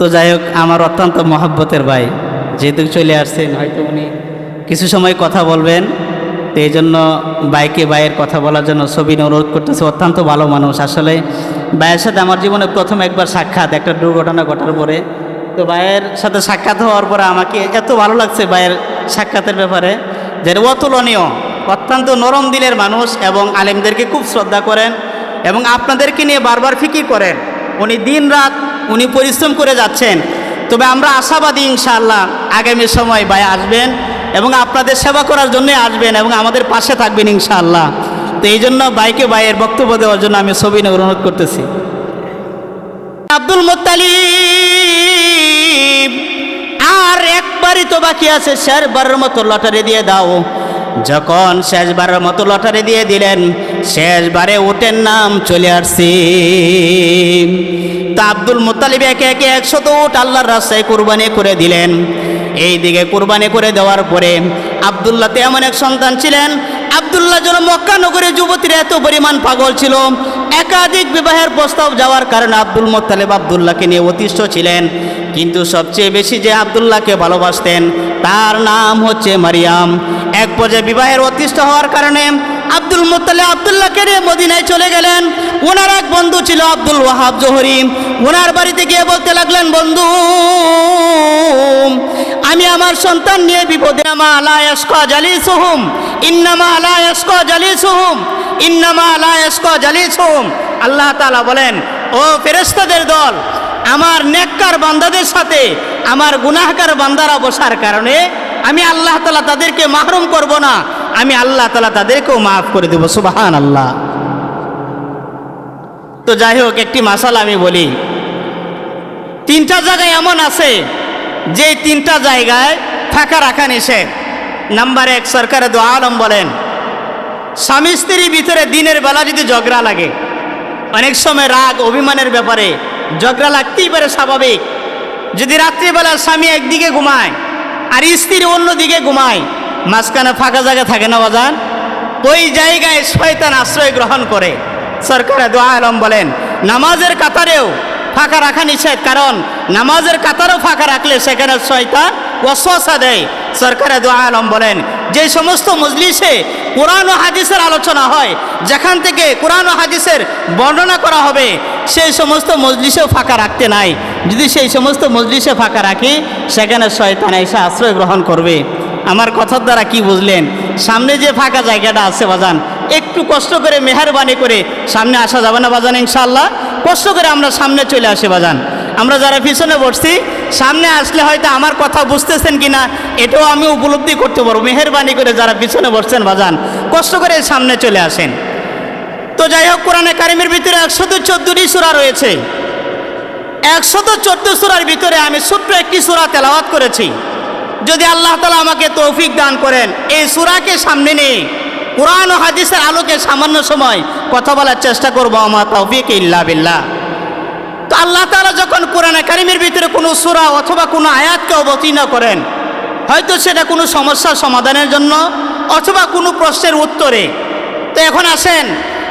তো যাই হোক, আমার অত্যন্ত মহাব্বতের ভাই, যেহেতু চলে আসছেন, হয়তো উনি কিছু সময় কথা বলবেন, তো এই জন্য বাইকে বাইয়ের কথা বলার জন্য সবিন অনুরোধ করতেছে। অত্যন্ত ভালো মানুষ, আসলে ভাইয়ের সাথে আমার জীবনে প্রথম একবার সাক্ষাৎ, একটা দুর্ঘটনা ঘটার পরে। তো ভাইয়ের সাথে সাক্ষাৎ হওয়ার পরে আমাকে এত ভালো লাগছে ভাইয়ের সাক্ষাতের ব্যাপারে যে অতুলনীয়, অত্যন্ত নরম দিলের মানুষ এবং আলেমদেরকে খুব শ্রদ্ধা করেন এবং আপনাদেরকে নিয়ে বারবার ফিকির করেন। উনি দিন রাত উনি পরিশ্রম করে যাচ্ছেন। তবে আমরা আশাবাদী ইনশাআল্লাহ আগামী সময় ভাই আসবেন এবং আপনাদের সেবা করার জন্য আসবেন এবং আমাদের পাশে থাকবেন ইনশাআল্লাহ। তো এই জন্য বাইকে ভাইয়ের বক্তব্য দেওয়ার জন্য আমি সবিনে অনুরোধ করতেছি। আব্দুল মোত্তালিব, আর একবারই তো বাকি আছে শেষবারের মতো লটারি দিয়ে দাও। যখন শেষবারের মতো লটারি দিয়ে দিলেন, শেষবারে উটের নাম চলে আসছি। তা আব্দুল মোত্তালিব একে একে একশত উট আল্লাহর রাস্তায় কুরবানি করে দিলেন। এই দিকে কুরবানি করে দেওয়ার পরে আবদুল্লাতে এমন এক সন্তান ছিলেন, আবদুল্লাহ যেন মক্কা নগরের যুবতীরা এত পরিমাণ পাগল ছিল। একাধিক বিবাহের প্রস্তাব যাওয়ার কারণে আব্দুল মোত্তালেব আবদুল্লাহকে নিয়ে অতিষ্ঠ ছিলেন। কিন্তু সবচেয়ে বেশি যে আবদুল্লাহকে ভালোবাসতেন, তার নাম হচ্ছে মারিয়াম। এক পর্যায়ে বিবাহের অতিষ্ঠ হওয়ার কারণে আব্দুল মোত্তালে আবদুল্লাহকে নিয়ে মদিনায় চলে গেলেন। ওনার এক বন্ধু ছিল আব্দুল ওয়াহাব জহরি। ওনার বাড়িতে গিয়ে বলতে লাগলেন, বন্ধু, আমি আমার সন্তান নিয়ে বিপদে। আমা আলা ইয়াসকা জালিসুহুম। ইন্নামা আলা ইয়াসকা জালিসুহুম। ইন্নামা আলা ইয়াসকা জালিসুহুম। আল্লাহ তাআলা বলেন, ও ফেরেস্তাদের দল, আমার নেককার বান্দাদের সাথে আমার গুনাহকার বান্দারা বসার কারণে আমি আল্লাহ তালা তাদেরকে মাহরুম করব না। আমি আল্লাহ তালা তাদেরকেও মাফ করে দেব সুবহান আল্লাহ তো যাই হোক, একটি মাসালা আমি বলি। তিনটা জায়গায় এমন আছে যে তিনটা জায়গায় ফাঁকা রাখা নিষেধ। নাম্বার এক, সরকারে দো আলম বলেন, স্বামী স্ত্রীর ভিতরে দিনের বেলা যদি ঝগড়া লাগে, অনেক সময় রাগ, অভিমানের ব্যাপারে ঝগড়া লাগতেই পারে স্বাভাবিক। যদি রাত্রিবেলা স্বামী একদিকে ঘুমায় আর স্ত্রী অন্যদিকে ঘুমায়, মাঝখানে ফাঁকা জায়গা থাকে না বাজান? ওই জায়গায় শয়তান আশ্রয় গ্রহণ করে। সরকারে দোয়া আলম বলেন, নামাজের কাতারেও ফাঁকা রাখা নিষেধ, কারণ নামাজের কাতারও ফাঁকা রাখলে সেখানে শয়তান ওসা দেয়। সরকারে দোয়া আলম বলেন যে সমস্ত মজলিসে কোরআন ও হাদিসের আলোচনা হয়, যেখান থেকে কোরআন ও হাদিসের বর্ণনা করা হবে, সেই সমস্ত মজলিসেও ফাঁকা রাখতে নাই। যদি সেই সমস্ত মজলিসে ফাঁকা রাখি, সেখানে শয়তান এসে আশ্রয় গ্রহণ করবে। আমার কথার দ্বারা কি বুঝলেন? সামনে যে ফাঁকা জায়গাটা আছে বাজান, একটু কষ্ট করে মেহরবানি করে সামনে আসা যাবে না বাজান ইনশাল্লাহ কষ্ট করে আমরা সামনে চলে আসি বাজান। আমরা যারা পিছনে বসছি, সামনে আসলে হয়তো আমার কথা বুঝতেছেন কিনা, এটাও আমি উপলব্ধি করতে পারব। মেহরবানি করে যারা পিছনে বসছেন বাজান কষ্ট করে সামনে চলে আসেন। তো যাই হোক, কোরআনে কারিমের ভিতরে একশত চোদ্দটি সুরা রয়েছে। একশত চোদ্দ সুরার ভিতরে আমি ছোট্ট একটি সুরা তেলাওয়াত করেছি। যদি আল্লাহ তালা আমাকে তৌফিক দান করেন, এই সুরাকে সামনে নিয়ে কোরআন ও হাদিসের আলোকে সামান্য সময় কথা বলার চেষ্টা করব। আমার তৌফিক ইল্লা বিল্লাহ। তো আল্লাহ তালা যখন কোরআন কারিমের ভিতরে কোনো সুরা অথবা কোনো আয়াতকে অবতীর্ণ করেন, হয়তো সেটা কোনো সমস্যার সমাধানের জন্য অথবা কোনো প্রশ্নের উত্তরে। তো এখন আসেন,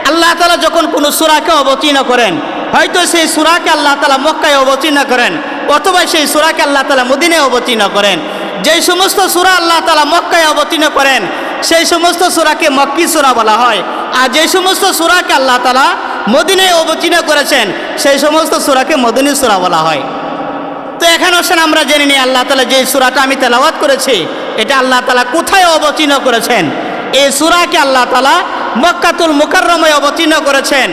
আল্লাহ তালা যখন কোনো সুরাকে অবতীর্ণ করেন, হয়তো সেই সুরাকে আল্লাহ তালা মক্কায় অবতীর্ণ করেন অথবা সেই সুরাকে আল্লাহ তালা মদিনে অবতীর্ণ করেন। যেই সমস্ত সুরা আল্লাহ তালা মক্কায় অবতীর্ণ করেন, সেই সমস্ত সুরাকে মক্কি সুরা বলা হয়। আর যে সমস্ত সুরাকে আল্লাহ তালা মদিনে অবতীর্ণ করেছেন, সেই সমস্ত সুরাকে মদিনী সুরা বলা হয়। তো এখানে আসেন আমরা জেনে নিই, আল্লাহ তালা যে সুরাটা আমি তেলাওয়াত করেছি, এটা আল্লাহ তালা কোথায় অবতীর্ণ করেছেন? এই সুরাকে আল্লাহ তালা মক্কাতুল মুকাররমে অবতীর্ণ করেছেন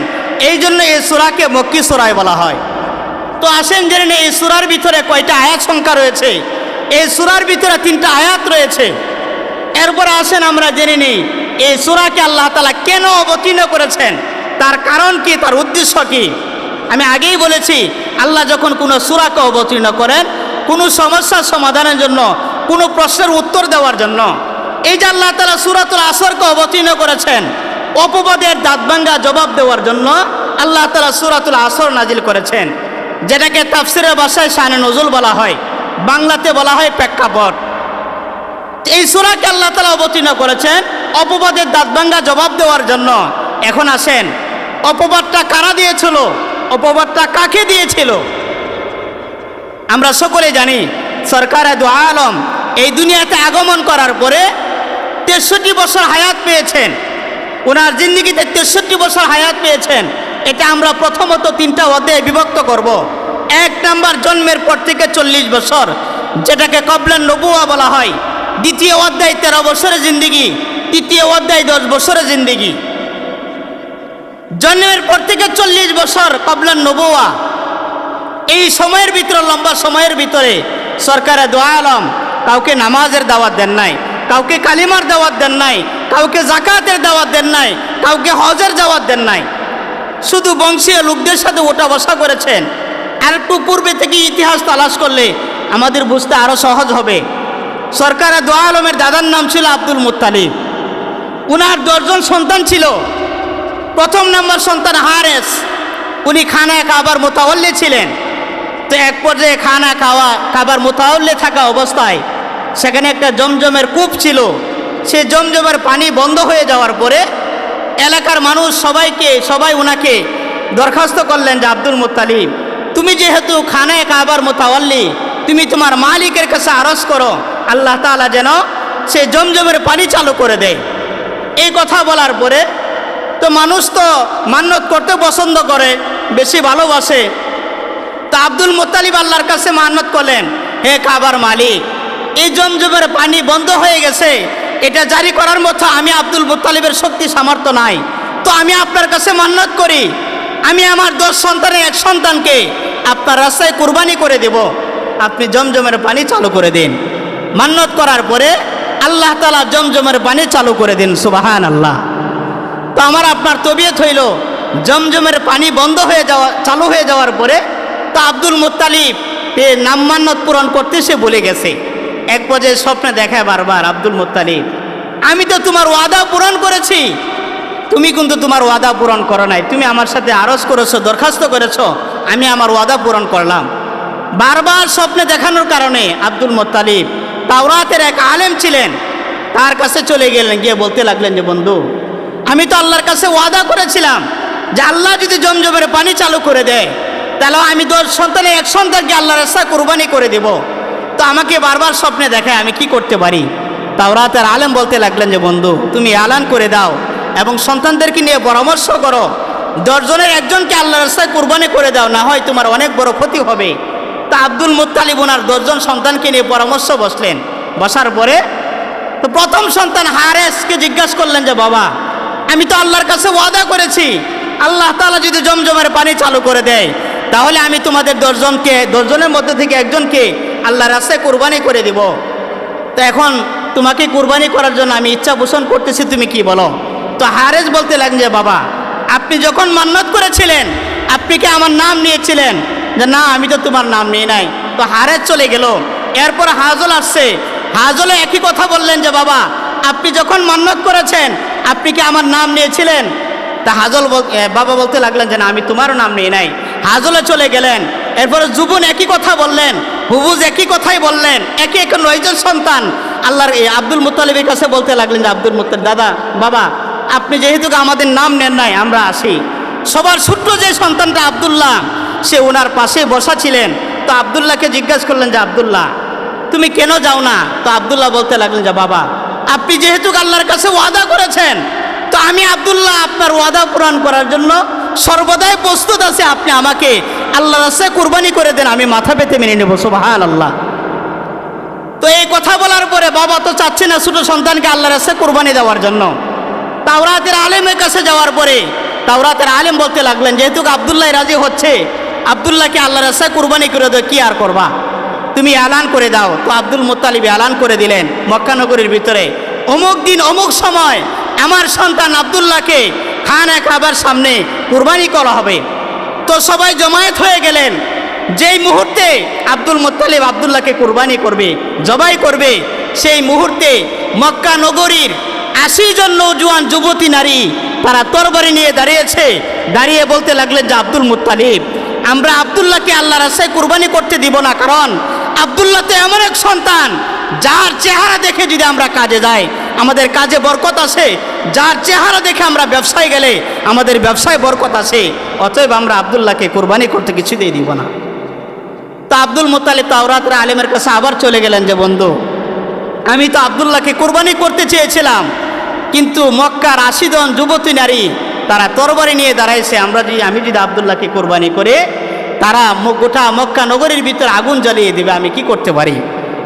এই জন্য এই সুরাকে মক্কি সুরায় বলা হয়। তো আসেন জেনে নিই, এই সুরার ভিতরে কয়টা আয়াত সংখ্যা রয়েছে? এই সুরার ভিতরে তিনটা আয়াত রয়েছে। এরপর আসেন আমরা জেনে নিই, এই সুরাকে আল্লাহ তালা কেন অবতীর্ণ করেছেন? তার কারণ কি, তার উদ্দেশ্য কি? আমি আগেই বলেছি, আল্লাহ যখন কোনো সুরাকে অবতীর্ণ করেন, কোনো সমস্যার সমাধানের জন্য, কোনো প্রশ্নের উত্তর দেওয়ার জন্য, এই যে আল্লাহ তালা সুরাতুল আসরকে অবতীর্ণ করেছেন, অপবাদের দাঁতভাঙ্গা জবাব দেওয়ার জন্য আল্লাহ তালা সুরাতুল আসর নাজিল করেছেন, যেটাকে তাফসিরের ভাষায় শানে নজুল বলা হয়, বাংলাতে বলা হয় প্রেক্ষাপট। এই সুরাকে আল্লাহ তালা অবতীর্ণ করেছেন, অপবাদের দাঁতভাঙ্গা জবাব দেওয়ার জন্য। এখন আসেন অপবাদটা কারা দিয়েছিল? অপবাদটা কাকে দিয়েছিল? আমরা সকলে জানি সরকার আলম এই দুনিয়াতে আগমন করার পরে তেষট্টি বছর হায়াত পেয়েছেন। ওনার জিন্দগিতে তেষট্টি বছর হায়াত পেয়েছেন। এটা আমরা প্রথমত তিনটা অধ্যায়ে বিভক্ত করব। এক নাম্বার জন্মের পর থেকে চল্লিশ বছর, যেটাকে কবলান নবুয়া বলা হয়। দ্বিতীয় অধ্যায় তেরো বছরের জিন্দিগি, তৃতীয় অধ্যায় দশ বছরের জিন্দিগি। জন্মের পর থেকে চল্লিশ বছর কবলান নবুয়া। এই সময়ের ভিতরে, লম্বা সময়ের ভিতরে সরকারে দোয়া আলম, কাউকে নামাজের দাওয়াত দেন নাই, কাউকে কালিমার দাওয়াত দেন নাই, কাউকে জাকাতের দাওয়াত দেন নাই, কাউকে হজের দাওয়াত দেন নাই। শুধু বংশীয় লোকদের সাথে ওটা বসা করেছেন। আর একটু পূর্বে থেকে ইতিহাস তালাশ করলে আমাদের বুঝতে আরও সহজ হবে। সরকারে দোয়া আলমের দাদার নাম ছিল আব্দুল মুত্তালিব। উনার দশজন সন্তান ছিল। প্রথম নম্বর সন্তান হারেস। উনি খানায় কাবার মোতাবল্লি ছিলেন। তো এক পর্যায়ে খানা খাওয়া কাবার মোতাবল্লি থাকা অবস্থায় সেখানে একটা জমজমের কূপ ছিল। সে জমজমের পানি বন্ধ হয়ে যাওয়ার পরে এলাকার মানুষ সবাইকে, সবাই ওনাকে দরখাস্ত করলেন যে, আব্দুল মুত্তালিব, তুমি যেহেতু খানায় কাবার মোতাবল্লি তুমি তোমার মালিকের কাছে আরজ করো, আল্লাহ তাআলা যেন সে জমজমের পানি চালু করে দেয়। এই কথা বলার পরে তো মানুষ তো মান্যত করতে পছন্দ করে, বেশি ভালোবাসে। তো আব্দুল মোতালিব আল্লাহর কাছে মান্যত করলেন, হে কাবার মালিক, এই জমজমের পানি বন্ধ হয়ে গেছে, এটা জারি করার মতো আমি আব্দুল মোত্তালিবের শক্তি সামর্থ্য নাই। তো আমি আপনার কাছে মান্যত করি, আমি আমার দশ সন্তানের এক সন্তানকে আপনার রাস্তায় কুরবানি করে দেব। আপনি জমজমের পানি চালু করে দিন। মান্যত করার পরে আল্লাহ তালা জমজমের পানি চালু করে দিন সুবাহান আল্লাহ তো আমার আপনার তবিয়ত হইল, জমজমের পানি বন্ধ হয়ে যাওয়া, চালু হয়ে যাওয়ার পরে তা আব্দুল মুত্তালিব এ নাম্মান্নত পূরণ করতে সে বলে গেছে। এক পর্যায়ে স্বপ্নে দেখায় বারবার আব্দুল মুত্তালিব, আমি তো তোমার ওয়াদা পূরণ করেছি। তুমি কিন্তু তোমার ওয়াদা পূরণ করো নাই। তুমি আমার সাথে আরজ করেছ, দরখাস্ত করেছ, আমি আমার ওয়াদা পূরণ করলাম। বারবার স্বপ্নে দেখানোর কারণে আব্দুল মোত্তালিব তাওরাতের এক আলেম ছিলেন, তার কাছে চলে গেলেন, গিয়ে বলতে লাগলেন যে, বন্ধু আমি তো আল্লাহর কাছে ওয়াদা করেছিলাম যে আল্লাহ যদি জমজমের পানি চালু করে দেয়, তাহলে আমি দশ সন্তানে এক সন্তানকে আল্লাহর রাস্তা কোরবানি করে দেব। তো আমাকে বারবার স্বপ্নে দেখায় আমি কি করতে পারি? তাওরাতের আলেম বলতে লাগলেন যে, বন্ধু, তুমি আলান করে দাও এবং সন্তানদেরকে নিয়ে পরামর্শ করো। দশজনের একজনকে আল্লাহ রাস্তায় কোরবানি করে দাও, না হয় তোমার অনেক বড় ক্ষতি হবে। তা আব্দুল মুত্তালিব ওনার দশজন সন্তানকে নিয়ে পরামর্শ বসলেন। বসার পরে তো প্রথম সন্তান হারেসকে জিজ্ঞাসা করলেন যে, বাবা আমি তো আল্লাহর কাছে ওয়াদা করেছি। আল্লাহ তাআলা যদি জমজমের পানি চালু করে দেয়, তাহলে আমি তোমাদের দশজনকে, দশজনের মধ্যে থেকে একজনকে আল্লাহ রাস্তায় কোরবানি করে দিব। তো এখন তোমাকে কোরবানি করার জন্য আমি ইচ্ছা পোষণ করতেছি, তুমি কি বলো? তো হারেজ বলতে লাগলেন যে, বাবা, আপনি যখন মান্নত করেছিলেন, আপনি কি আমার নাম নিয়েছিলেন? যে, না, আমি তো তোমার নাম নিয়ে নাই। তো হারেজ চলে গেল। এরপর হাজল আসছে। হাজলে একই কথা বললেন যে, বাবা আপনি যখন মান্নত করেছেন, আপনি কি আমার নাম নিয়েছিলেন? তা হাজল বাবা বলতে লাগলেন যে না, আমি তোমারও নাম নিয়ে নাই। হাজলে চলে গেলেন। এরপরে জুবুন একই কথা বললেন, হুবুজ একই কথাই বললেন, একে একে নয়জন সন্তান। আল্লাহর এই আব্দুল মুতালিবের কাছে বলতে লাগলেন যে, আব্দুল মুতালিব দাদা, বাবা, আপনি যেহেতু আমাদের নাম নেন নাই, আমরা আসি। সবার ছোট্ট যে সন্তানটা আব্দুল্লাহ, সে ওনার পাশে বসা ছিলেন। তো আবদুল্লাহকে জিজ্ঞাসা করলেন যে, আব্দুল্লাহ, তুমি কেন যাও না? তো আবদুল্লাহ বলতে লাগলেন যে, বাবা আপনি যেহেতু আল্লাহর কাছে ওয়াদা করেছেন, তো আমি আবদুল্লাহ আপনার ওয়াদা পূরণ করার জন্য সর্বদাই প্রস্তুত আছে, আপনি আমাকে আল্লাহ রাস্তায় কুরবানি করে দেন, আমি মাথা পেতে মেনে নেব সোবাহান আল্লাহ তো এই কথা বলার পরে বাবা তো চাচ্ছে না ছোট সন্তানকে আল্লাহ রাস্তায় কুরবানি দেওয়ার জন্য। তাওরাতের আলেমের কাছে যাওয়ার পরে তাওরাতের আলেম বলতে লাগলেন, যেহেতু আবদুল্লাহ রাজি হচ্ছে, আবদুল্লাহকে আল্লাহ রাস্তায় কুরবানি করে দেয় কি আর করবা? তুমি এলান করে দাও। তো আব্দুল মোত্তালিব এলান করে দিলেন মক্কানগরীর ভিতরে। অমুক দিন, অমুক সময় আমার সন্তান আবদুল্লাহকে খানা খাবার সামনে কুরবানি করা হবে। তো সবাই জমায়েত হয়ে গেলেন। যেই মুহূর্তে আব্দুল মোত্তালিব আবদুল্লাহকে কুরবানি করবে, জবাই করবে, সেই মুহূর্তে মক্কা নগরীর আশি জন নৌজওয়ান যুবতী নারী তারা তরবারি নিয়ে দাঁড়িয়েছে। দাঁড়িয়ে বলতে লাগলেন যে, আব্দুল মুত্তালিব, আমরা আবদুল্লাহকে আল্লাহ রাস্তায় কুরবানি করতে দিব না। কারণ আবদুল্লাহ তো এমন এক সন্তান, যার চেহারা দেখে যদি আমরা কাজে যাই, আমাদের কাজে বরকত আছে। যার চেহারা দেখে আমরা ব্যবসায় গেলে, আমাদের ব্যবসায় বরকত আছে। অতএব আমরা আবদুল্লাহকে কোরবানি করতে কিছুতেই দিব না। তা আব্দুল মোতালিব তাওরাতের আলেমের কাছে আবার চলে গেলেন যে, বন্ধু, আমি তো আবদুল্লাহকে কোরবানি করতে চেয়েছিলাম, কিন্তু মক্কার আশিদন যুবতী নারী, তারা তরবারি নিয়ে দাঁড়াইছে। আমরা যদি, আমি যদি আবদুল্লাহকে কোরবানি করে তারা গোটা মক্কা নগরীর ভিতরে আগুন জ্বালিয়ে দেবে, আমি কি করতে পারি?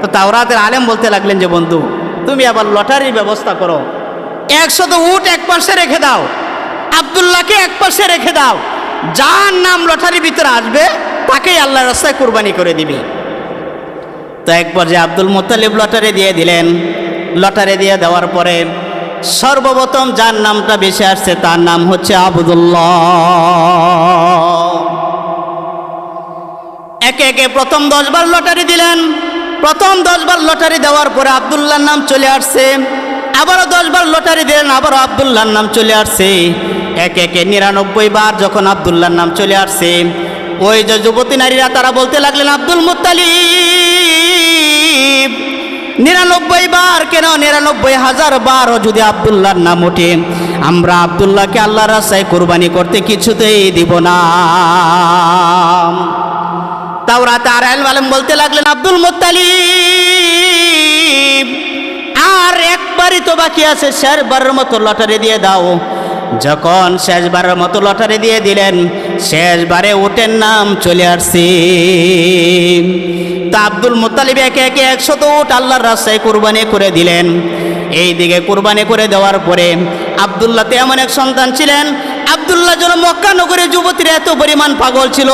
তো তাওরাতের আলেম বলতে লাগলেন যে, বন্ধু, তুমি আবার লটারির ব্যবস্থা করো। একশত উট এক পাশে রেখে দাও, আবদুল্লাহকে এক পাশে রেখে দাও। যার নাম লটারির ভিতরে আসবে, তাকেই আল্লাহ রাস্তায় কোরবানি করে দিবে। তো এক পর্যায়ে আব্দুল মোত্তালিব লটারি দিয়ে দিলেন। লটারি দিয়ে দেওয়ার পরে সর্বপ্রথম যার নামটা বেশি আসছে, তার নাম হচ্ছে আবুদুল্লাহ। একে একে প্রথম দশবার লটারি দিলেন। প্রথম দশবার লটারি দেওয়ার পরে আবদুল্লার নাম চলে আসছে। আবারও দশবার লটারি দিলেন, আবারও আবদুল্লার নাম চলে আসছে। একে একে নিরানব্বই বার যখন আবদুল্লাহর নাম চলে আসছে, ওই যে যুবতী নারীরা তারা বলতে লাগলেন, আব্দুল মুত্তালিব, নিরানব্বই বার কেন? নিরানব্বই হাজার বারও যদি আবদুল্লাহর নাম ওঠে, আমরা আবদুল্লাহকে আল্লাহর রাস্তায় কোরবানি করতে কিছুতেই দিব না। তাওরাতে আর আলেম বলতে লাগলেন, আব্দুল মোত্তালিব, আর একবারই তো বাকি আছে, শেষবারের মতো লটারি দিয়ে দাও। যখন শেষবারের মতো লটারি দিয়ে দিলেন, শেষবারে উটের নাম চলে আসছে। তা আব্দুল মোত্তালিব একে একে একশত উট আল্লাহর রাস্তায় কোরবানি করে দিলেন। এই দিকে কোরবানি করে দেওয়ার পরে আবদুল্লাতে এমন এক সন্তান ছিলেন আবদুল্লাহ যেন মক্কা নগরে যুবতীরা এত পরিমাণ পাগল ছিল।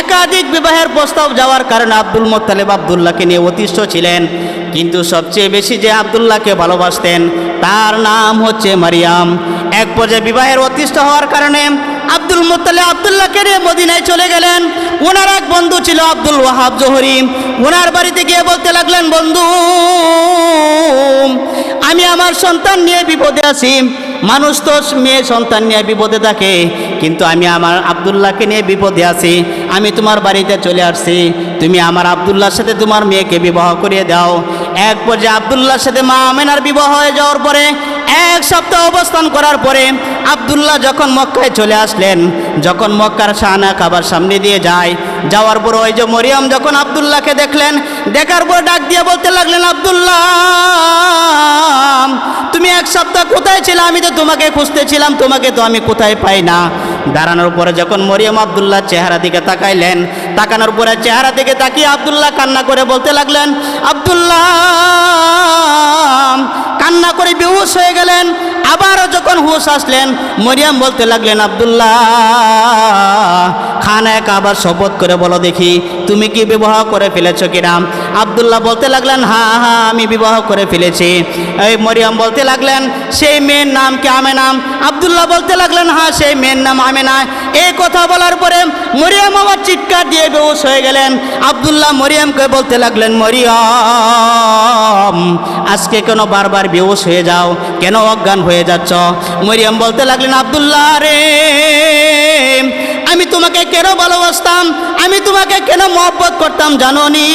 একাধিক বিবাহের প্রস্তাব যাওয়ার কারণে আব্দুল মোত্তালেব আবদুল্লাহকে নিয়ে অতিষ্ঠ ছিলেন। কিন্তু সবচেয়ে বেশি যে আবদুল্লাহকে ভালোবাসতেন, তার নাম হচ্ছে মারিয়াম। এক পর্যায়ে বিবাহের অতিষ্ঠ হওয়ার কারণে আব্দুল মোত্তালে আবদুল্লাহকে নিয়ে মদিনায় চলে গেলেন। ওনার এক বন্ধু ছিল আব্দুল ওয়াহাব জোহরি। ওনার বাড়িতে গিয়ে বলতে লাগলেন, বন্ধু, আমি আমার সন্তান নিয়ে বিপদে আছি। মানুষ তো মেয়ে সন্তান নিয়ে বিপদে থাকে, কিন্তু আমি আমার আবদুল্লাহকে নিয়ে বিপদে আছি। আমি তোমার বাড়িতে চলে আসছি। তুমি আমার আবদুল্লাহর সাথে তোমার মেয়েকে বিবাহ করিয়ে দাও। এক পর্যায়ে আবদুল্লাহর সাথে মা আমেনার বিবাহ হয়ে যাওয়ার পরে এক সপ্তাহ অবস্থান করার পরে আবদুল্লাহ যখন মক্কায় চলে আসলেন, যখন মক্কার শাহানা খাবার সামনে দিয়ে যায়, যাওয়ার পর ওই যে মরিয়ম যখন আবদুল্লাহকে দেখলেন, দেখার পর ডাক দিয়ে বলতে লাগলেন, আবদুল্লাহ, তুমি এক সপ্তাহ কোথায় ছিলে? আমি তো তোমাকে খুঁজতেছিলাম, তোমাকে তো আমি কোথায় পাই না। দাঁড়ানোর পরে যখন মরিয়াম আবদুল্লাহ চেহারা দিকে তাকাইলেন, তাকানোর পরে চেহারা দিকে তাকিয়ে আবদুল্লাহ কান্না করে বলতে লাগলেন, আবদুল্লাহ কান্না করে বেহুশ হয়ে গেলেন। আবারও যখন হুশ আসলেন, মরিয়াম বলতে লাগলেন, আবদুল্লাহ, খান এক আবার শপথ করে বলো দেখি, তুমি কি বিবাহ করে ফেলেছো কিরাম আবদুল্লাহ বলতে লাগলেন হ্যাঁ হ্যাঁ আমি বিবাহ করে ফেলেছি। এই মরিয়াম বলতে লাগলেন, সেই মেয়ের নাম কি আমে নাম আবদুল্লাহ বলতে লাগলেন হ্যাঁ সেই মেয়ের নাম আমেনা। এই কথা বলার পরে মরিয়াম আবার চিৎকার দিয়ে বেহুশ হয়ে গেলেন। আবদুল্লাহ মরিয়ামকে বলতে লাগলেন, মরিয়ম, আজকে কেন বারবার বেহুশ হয়ে যাও? কেন অজ্ঞান হয়ে যাচ্ছ। মরিয়াম বলতে লাগলেন, আবদুল্লাহ রে, আমি তোমাকে কেন ভালোবাসতাম? আমি তোমাকে কেন মহব্বত করতাম জানো নি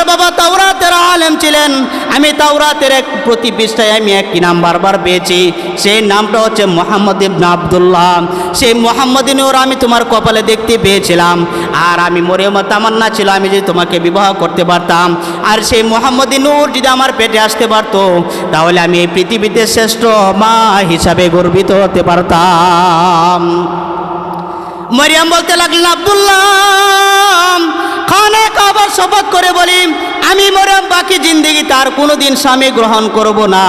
আমার বাবা তাওরাতের আলেম ছিলেন। আমি তাওরাতের এক প্রতি পৃষ্ঠায় আমি একটি নাম বারবার পেয়েছি। সেই নামটা হচ্ছে মোহাম্মদ ইবনা আবদুল্লাহ। সেই মোহাম্মদ নূর আমি তোমার কপালে দেখতে পেয়েছিলাম। আর আমি মরিয়মা তামান্না ছিল, আমি যদি তোমাকে বিবাহ করতে পারতাম। আর সেই মোহাম্মদ নূর যদি আমার পেটে আসতে পারতো, তাহলে আমি এই পৃথিবীতে শ্রেষ্ঠ মা হিসাবে গর্বিত হতে পারতাম। মরিয়াম বলতে লাগলেন আব্দুল্লাহ খানে কাবার শপথ করে বলি, আমি মরিয়াম বাকি জিন্দিগি তার কোনো দিন স্বামী গ্রহণ করব না।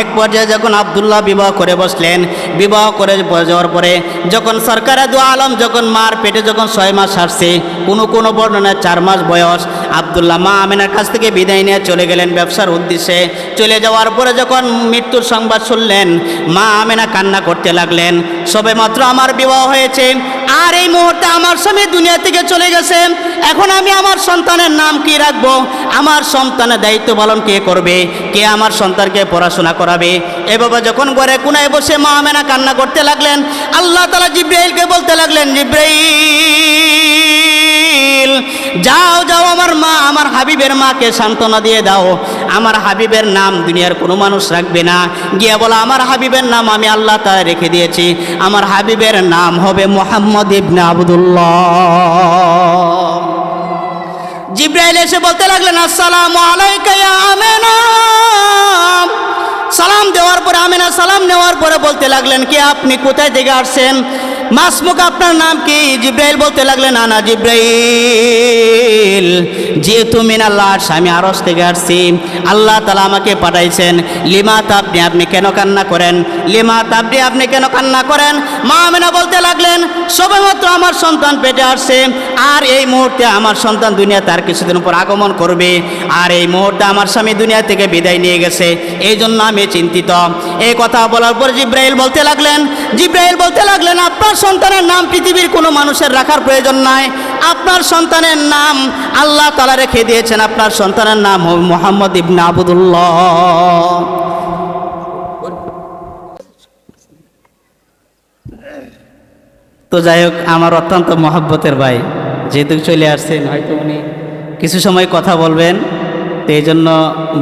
এক পর্যায়ে যখন আবদুল্লাহ বিবাহ করে বসলেন, বিবাহ করে যাওয়ার পরে যখন সরকারে দু আলম যখন মার পেটে যখন ছয় মাস আসছে, কোনো কোনো বর্ণনায় চার মাস বয়স, আবদুল্লাহ মা আমিনার কাছ থেকে বিদায় নিয়ে চলে গেলেন ব্যবসার উদ্দেশ্যে। চলে যাওয়ার পরে যখন মৃত্যুর সংবাদ শুনলেন, মা আমিনা কান্না করতে লাগলেন সবে মাত্র আমার বিবাহ হয়েছে, আর এই মুহূর্তে আমার স্বামী দুনিয়া থেকে চলে গেছে। এখন আমি আমার সন্তানের নাম কি রাখব? আমার সন্তানের দায়িত্ব পালন কে করবে? কে আমার সন্তানকে পড়াশোনা করাবে? এভাবে যখন ঘরে কোনায় বসে মা আমেনা কান্না করতে লাগলেন, আল্লাহ তালা জিব্রাইলকে বলতে লাগলেন, জিব্রাইল, যাও যাও আমার মা, আমার হাবিবের মাকে সান্ত্বনা দিয়ে দাও। আমার হাবিবের নাম দুনিয়ার কোনো মানুষ রাখবে না। গিয়ে বলো, আমার হাবিবের নাম আমি আল্লাহ তালা রেখে দিয়েছি। আমার হাবিবের নাম হবে মোহাম্মদ ইবনে আবদুল্লাহ। জিব্রাইল এসে বলতে লাগলেন, আসসালাম আমেনা। সালাম দেওয়ার পরে, আমেনা সালাম নেওয়ার পরে বলতে লাগলেন, কি আপনি? কোথায় থেকে আসছেন? মাসমুখ আপনার নাম কি? জিব্রাইল বলতে লাগলেন আনা জিব্রাইল। যেহেতু মিনাল্লাহ আমি আরস থেকে আসছি। আল্লাহ তালা আমাকে পাঠাইছেন, লিমা তাপনি আপনি কেন কান্না করেন? লিমা তাপনি আপনি কেন কান্না করেন? মা আমেনা বলতে লাগলেন, সবেমাত্র আমার সন্তান পেটে আসছে, আর এই মুহূর্তে আমার সন্তান দুনিয়া তার কিছুদিন পর আগমন করবে। আর এই মুহূর্তে আমার স্বামী দুনিয়া থেকে বিদায় নিয়ে গেছে। এই জন্য আমি চিন্তিত। এই কথা বলার পর জিব্রাইল বলতে লাগলেন, জিব্রাইল বলতে লাগলেন আপনার সন্তানের নাম পৃথিবীর কোনো মানুষের রাখার প্রয়োজন নাই। আপনার সন্তানের নাম আল্লাহ তালা রেখে দিয়েছেন। আপনার সন্তানের নাম মোহাম্মদ ইবনে আবুদুল্লাহ। তো যাই হোক, আমার অত্যন্ত মহব্বতের ভাই, যেহেতু চলে আসছেন, হয়তো উনি কিছু সময় কথা বলবেন। তো এই জন্য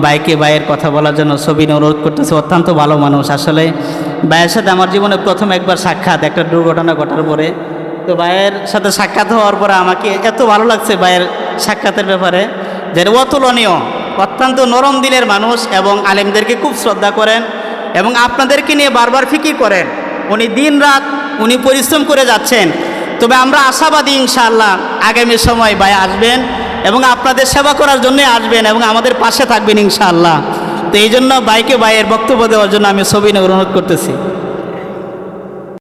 বাইকে বাইয়ের কথা বলার জন্য ছবি অনুরোধ করতেছে, অত্যন্ত ভালো মানুষ। আসলে ভাইয়ের সাথে আমার জীবনে প্রথম একবার সাক্ষাৎ, একটা দুর্ঘটনা ঘটার পরে। তো ভাইয়ের সাথে সাক্ষাৎ হওয়ার পরে আমাকে এত ভালো লাগছে ভাইয়ের সাক্ষাতের ব্যাপারে, যে অতুলনীয়, অত্যন্ত নরম দিলের মানুষ এবং আলেমদেরকে খুব শ্রদ্ধা করেন এবং আপনাদেরকে নিয়ে বারবার ফিকির করেন। উনি দিন রাত উনি পরিশ্রম করে যাচ্ছেন। তবে আমরা আশাবাদী ইনশাআল্লাহ আগামী সময় ভাই আসবেন। এবং আপনাদের সেবা করার জন্যই আসবেন এবং আমাদের পাশে থাকবেন ইনশাআল্লাহ। তো এই জন্য বাইকে বাইয়ের বক্তব্য দেওয়ার জন্য আমি ছবি নিয়ে অনুরোধ করতেছি।